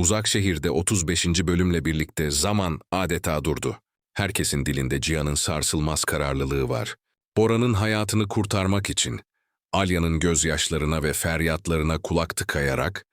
Uzak şehirde 35. bölümle birlikte zaman adeta durdu. Herkesin dilinde Cihan'ın sarsılmaz kararlılığı var. Bora'nın hayatını kurtarmak için Alya'nın gözyaşlarına ve feryatlarına kulak tıkayarak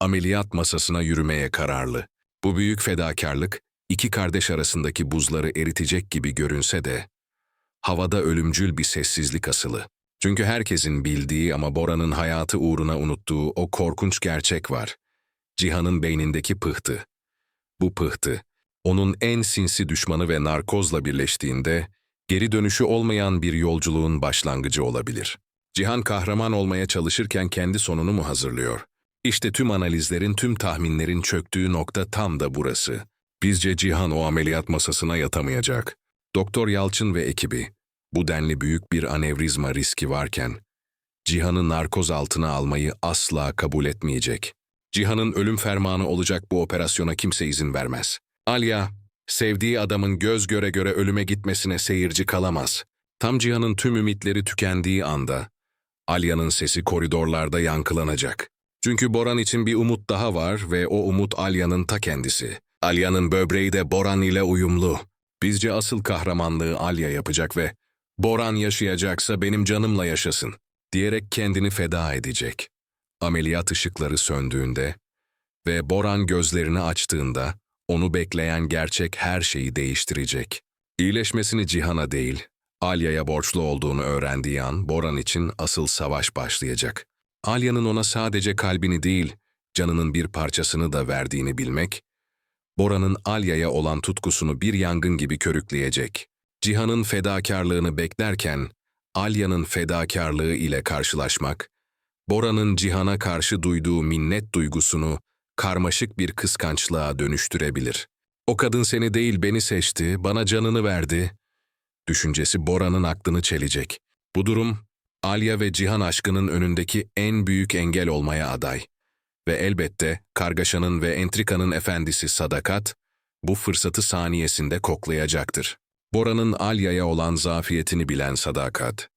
ameliyat masasına yürümeye kararlı. Bu büyük fedakarlık iki kardeş arasındaki buzları eritecek gibi görünse de havada ölümcül bir sessizlik asılı. Çünkü herkesin bildiği ama Bora'nın hayatı uğruna unuttuğu o korkunç gerçek var. Cihan'ın beynindeki pıhtı. Bu pıhtı, onun en sinsi düşmanı ve narkozla birleştiğinde geri dönüşü olmayan bir yolculuğun başlangıcı olabilir. Cihan kahraman olmaya çalışırken kendi sonunu mu hazırlıyor? İşte tüm analizlerin, tüm tahminlerin çöktüğü nokta tam da burası. Bizce Cihan o ameliyat masasına yatamayacak. Doktor Yalçın ve ekibi, bu denli büyük bir anevrizma riski varken, Cihan'ı narkoz altına almayı asla kabul etmeyecek. Cihan'ın ölüm fermanı olacak bu operasyona kimse izin vermez. Alya, sevdiği adamın göz göre göre ölüme gitmesine seyirci kalamaz. Tam Cihan'ın tüm ümitleri tükendiği anda, Alya'nın sesi koridorlarda yankılanacak. Çünkü Boran için bir umut daha var ve o umut Alya'nın ta kendisi. Alya'nın böbreği de Boran ile uyumlu. Bizce asıl kahramanlığı Alya yapacak ve Boran yaşayacaksa benim canımla yaşasın diyerek kendini feda edecek. Ameliyat ışıkları söndüğünde ve Boran gözlerini açtığında onu bekleyen gerçek her şeyi değiştirecek. İyileşmesini Cihan'a değil, Alya'ya borçlu olduğunu öğrendiği an Boran için asıl savaş başlayacak. Alya'nın ona sadece kalbini değil, canının bir parçasını da verdiğini bilmek, Bora'nın Alya'ya olan tutkusunu bir yangın gibi körükleyecek. Cihan'ın fedakarlığını beklerken, Alya'nın fedakarlığı ile karşılaşmak, Bora'nın Cihan'a karşı duyduğu minnet duygusunu karmaşık bir kıskançlığa dönüştürebilir. O kadın seni değil beni seçti, bana canını verdi. Düşüncesi Bora'nın aklını çelecek. Bu durum, Alya ve Cihan aşkının önündeki en büyük engel olmaya aday. Ve elbette kargaşanın ve entrikanın efendisi Sadakat, bu fırsatı saniyesinde koklayacaktır. Bora'nın Alya'ya olan zafiyetini bilen Sadakat,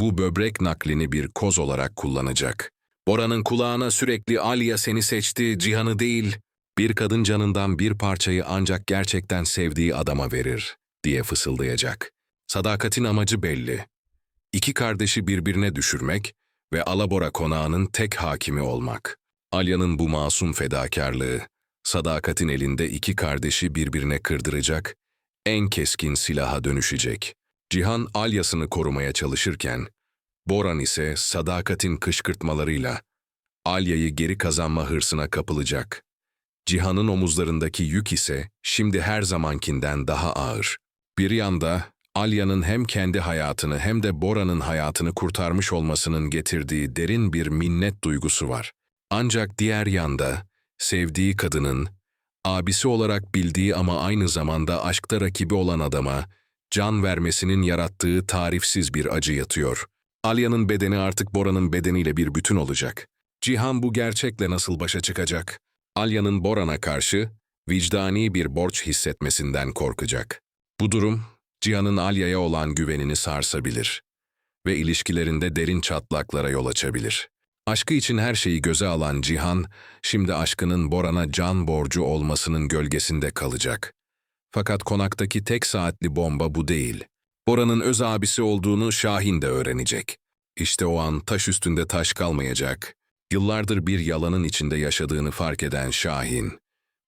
bu böbrek naklini bir koz olarak kullanacak. Bora'nın kulağına sürekli Alya seni seçti, Cihan'ı değil, bir kadın canından bir parçayı ancak gerçekten sevdiği adama verir, diye fısıldayacak. Sadakatin amacı belli. İki kardeşi birbirine düşürmek ve Alabora konağının tek hakimi olmak. Alya'nın bu masum fedakarlığı, sadakatin elinde iki kardeşi birbirine kırdıracak, en keskin silaha dönüşecek. Cihan Alya'sını korumaya çalışırken, Boran ise sadakatin kışkırtmalarıyla Alya'yı geri kazanma hırsına kapılacak. Cihan'ın omuzlarındaki yük ise şimdi her zamankinden daha ağır. Bir yanda Alya'nın hem kendi hayatını hem de Bora'nın hayatını kurtarmış olmasının getirdiği derin bir minnet duygusu var. Ancak diğer yanda sevdiği kadının, abisi olarak bildiği ama aynı zamanda aşkta rakibi olan adama can vermesinin yarattığı tarifsiz bir acı yatıyor. Alya'nın bedeni artık Bora'nın bedeniyle bir bütün olacak. Cihan bu gerçekle nasıl başa çıkacak? Alya'nın Boran'a karşı vicdani bir borç hissetmesinden korkacak. Bu durum, Cihan'ın Alya'ya olan güvenini sarsabilir ve ilişkilerinde derin çatlaklara yol açabilir. Aşkı için her şeyi göze alan Cihan, şimdi aşkının Boran'a can borcu olmasının gölgesinde kalacak. Fakat konaktaki tek saatli bomba bu değil. Bora'nın öz abisi olduğunu Şahin de öğrenecek. İşte o an taş üstünde taş kalmayacak. Yıllardır bir yalanın içinde yaşadığını fark eden Şahin,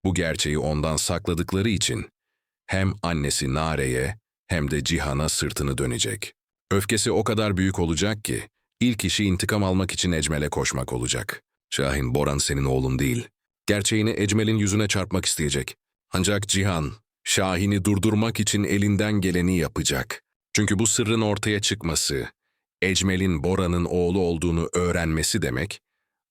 bu gerçeği ondan sakladıkları için hem annesi Nare'ye hem de Cihan'a sırtını dönecek. Öfkesi o kadar büyük olacak ki, ilk işi intikam almak için Ecmel'e koşmak olacak. Şahin, Boran senin oğlun değil. Gerçeğini Ecmel'in yüzüne çarpmak isteyecek. Ancak Cihan, Şahin'i durdurmak için elinden geleni yapacak. Çünkü bu sırrın ortaya çıkması, Ecmel'in Bora'nın oğlu olduğunu öğrenmesi demek,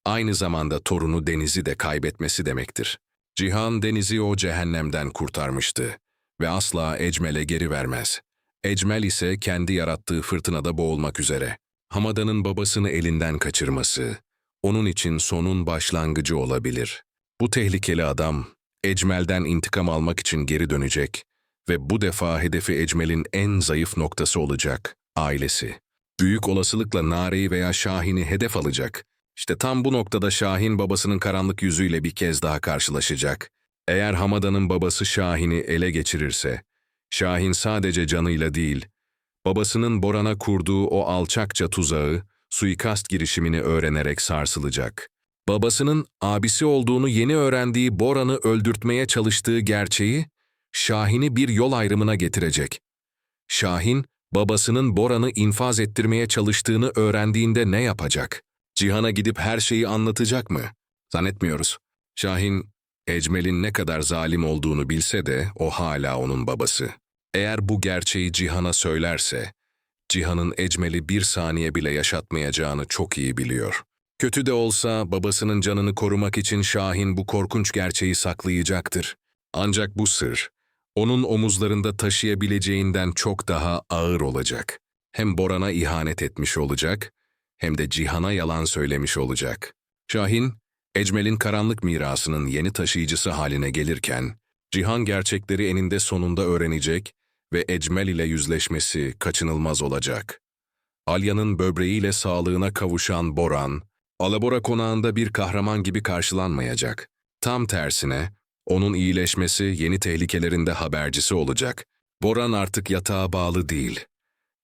aynı zamanda torunu Deniz'i de kaybetmesi demektir. Cihan Deniz'i o cehennemden kurtarmıştı ve asla Ecmel'e geri vermez. Ecmel ise kendi yarattığı fırtınada boğulmak üzere. Hamada'nın babasını elinden kaçırması, onun için sonun başlangıcı olabilir. Bu tehlikeli adam, Ecmel'den intikam almak için geri dönecek ve bu defa hedefi Ecmel'in en zayıf noktası olacak, ailesi. Büyük olasılıkla Nare'yi veya Şahin'i hedef alacak. İşte tam bu noktada Şahin babasının karanlık yüzüyle bir kez daha karşılaşacak. Eğer Hamada'nın babası Şahin'i ele geçirirse, Şahin sadece canıyla değil, babasının Boran'a kurduğu o alçakça tuzağı, suikast girişimini öğrenerek sarsılacak. Babasının abisi olduğunu yeni öğrendiği Boran'ı öldürtmeye çalıştığı gerçeği, Şahin'i bir yol ayrımına getirecek. Şahin, babasının Boran'ı infaz ettirmeye çalıştığını öğrendiğinde ne yapacak? Cihan'a gidip her şeyi anlatacak mı? Zannetmiyoruz. Şahin, Ecmel'in ne kadar zalim olduğunu bilse de o hala onun babası. Eğer bu gerçeği Cihan'a söylerse, Cihan'ın Ecmel'i bir saniye bile yaşatmayacağını çok iyi biliyor. Kötü de olsa babasının canını korumak için Şahin bu korkunç gerçeği saklayacaktır. Ancak bu sır, onun omuzlarında taşıyabileceğinden çok daha ağır olacak. Hem Boran'a ihanet etmiş olacak, hem de Cihan'a yalan söylemiş olacak. Şahin, Ecmel'in karanlık mirasının yeni taşıyıcısı haline gelirken, Cihan gerçekleri eninde sonunda öğrenecek ve Ecmel ile yüzleşmesi kaçınılmaz olacak. Alya'nın böbreğiyle sağlığına kavuşan Boran, Alabora konağında bir kahraman gibi karşılanmayacak. Tam tersine, onun iyileşmesi yeni tehlikelerin de habercisi olacak. Boran artık yatağa bağlı değil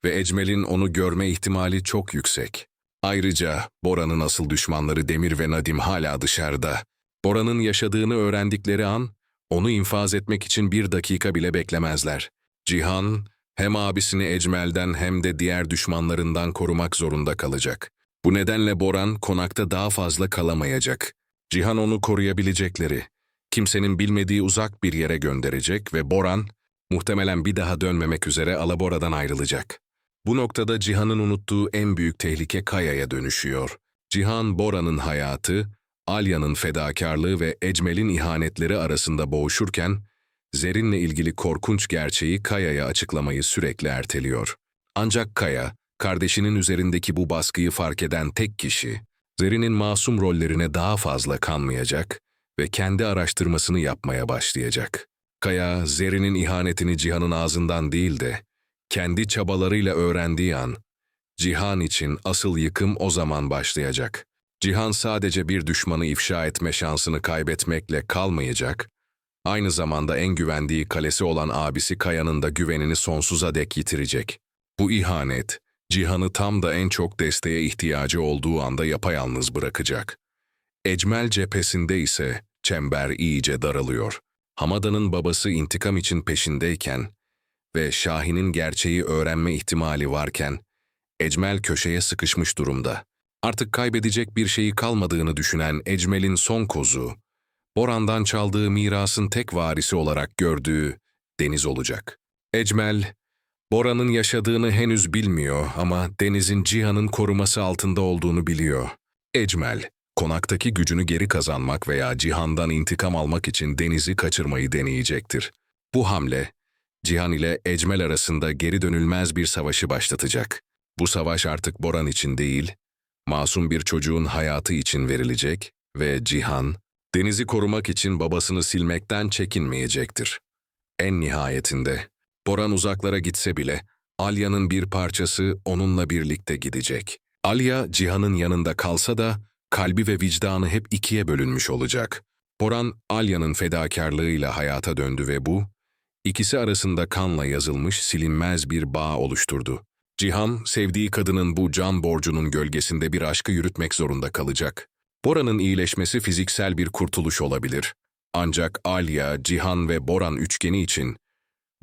ve Ecmel'in onu görme ihtimali çok yüksek. Ayrıca Bora'nın asıl düşmanları Demir ve Nadim hala dışarıda. Bora'nın yaşadığını öğrendikleri an, onu infaz etmek için bir dakika bile beklemezler. Cihan, hem abisini Ecmel'den hem de diğer düşmanlarından korumak zorunda kalacak. Bu nedenle Boran konakta daha fazla kalamayacak. Cihan onu koruyabilecekleri, kimsenin bilmediği uzak bir yere gönderecek ve Boran, muhtemelen bir daha dönmemek üzere Alabora'dan ayrılacak. Bu noktada Cihan'ın unuttuğu en büyük tehlike Kaya'ya dönüşüyor. Cihan, Bora'nın hayatı, Alya'nın fedakarlığı ve Ecmel'in ihanetleri arasında boğuşurken, Zerin'le ilgili korkunç gerçeği Kaya'ya açıklamayı sürekli erteliyor. Ancak Kaya, kardeşinin üzerindeki bu baskıyı fark eden tek kişi, Zerin'in masum rollerine daha fazla kanmayacak ve kendi araştırmasını yapmaya başlayacak. Kaya, Zerin'in ihanetini Cihan'ın ağzından değil de, kendi çabalarıyla öğrendiği an, Cihan için asıl yıkım o zaman başlayacak. Cihan sadece bir düşmanı ifşa etme şansını kaybetmekle kalmayacak, aynı zamanda en güvendiği kalesi olan abisi Kaya'nın da güvenini sonsuza dek yitirecek. Bu ihanet, Cihan'ı tam da en çok desteğe ihtiyacı olduğu anda yapayalnız bırakacak. Ecmel cephesinde ise çember iyice daralıyor. Hamada'nın babası intikam için peşindeyken ve Şahin'in gerçeği öğrenme ihtimali varken, Ecmel köşeye sıkışmış durumda. Artık kaybedecek bir şeyi kalmadığını düşünen Ecmel'in son kozu, Boran'dan çaldığı mirasın tek varisi olarak gördüğü Deniz olacak. Ecmel, Bora'nın yaşadığını henüz bilmiyor ama Deniz'in Cihan'ın koruması altında olduğunu biliyor. Ecmel, konaktaki gücünü geri kazanmak veya Cihan'dan intikam almak için Deniz'i kaçırmayı deneyecektir. Bu hamle, Cihan ile Ecmel arasında geri dönülmez bir savaşı başlatacak. Bu savaş artık Boran için değil, masum bir çocuğun hayatı için verilecek ve Cihan, Deniz'i korumak için babasını silmekten çekinmeyecektir. En nihayetinde, Boran uzaklara gitse bile, Alya'nın bir parçası onunla birlikte gidecek. Alya, Cihan'ın yanında kalsa da, kalbi ve vicdanı hep ikiye bölünmüş olacak. Boran, Alya'nın fedakarlığıyla hayata döndü ve bu, ikisi arasında kanla yazılmış silinmez bir bağ oluşturdu. Cihan, sevdiği kadının bu can borcunun gölgesinde bir aşkı yürütmek zorunda kalacak. Bora'nın iyileşmesi fiziksel bir kurtuluş olabilir. Ancak Alya, Cihan ve Boran üçgeni için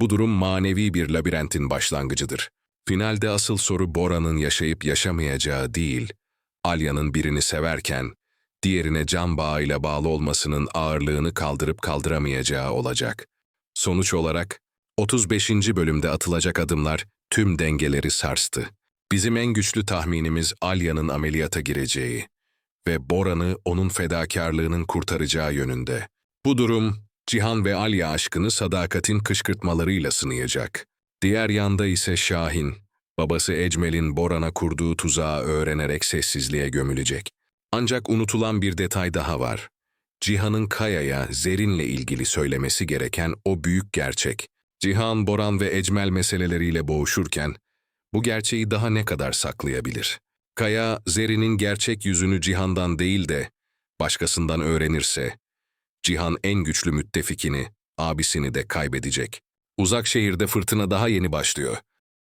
bu durum manevi bir labirentin başlangıcıdır. Finalde asıl soru Bora'nın yaşayıp yaşamayacağı değil, Alya'nın birini severken, diğerine can bağıyla bağlı olmasının ağırlığını kaldırıp kaldıramayacağı olacak. Sonuç olarak, 35. bölümde atılacak adımlar tüm dengeleri sarstı. Bizim en güçlü tahminimiz Alya'nın ameliyata gireceği ve Boran'ı onun fedakarlığının kurtaracağı yönünde. Bu durum, Cihan ve Alya aşkını sadakatin kışkırtmalarıyla sınayacak. Diğer yanda ise Şahin, babası Ecmel'in Boran'a kurduğu tuzağı öğrenerek sessizliğe gömülecek. Ancak unutulan bir detay daha var. Cihan'ın Kaya'ya Zerin'le ilgili söylemesi gereken o büyük gerçek. Cihan, Boran ve Ecmel meseleleriyle boğuşurken, bu gerçeği daha ne kadar saklayabilir? Kaya, Zeri'nin gerçek yüzünü Cihan'dan değil de başkasından öğrenirse, Cihan en güçlü müttefikini, abisini de kaybedecek. Uzak şehirde fırtına daha yeni başlıyor.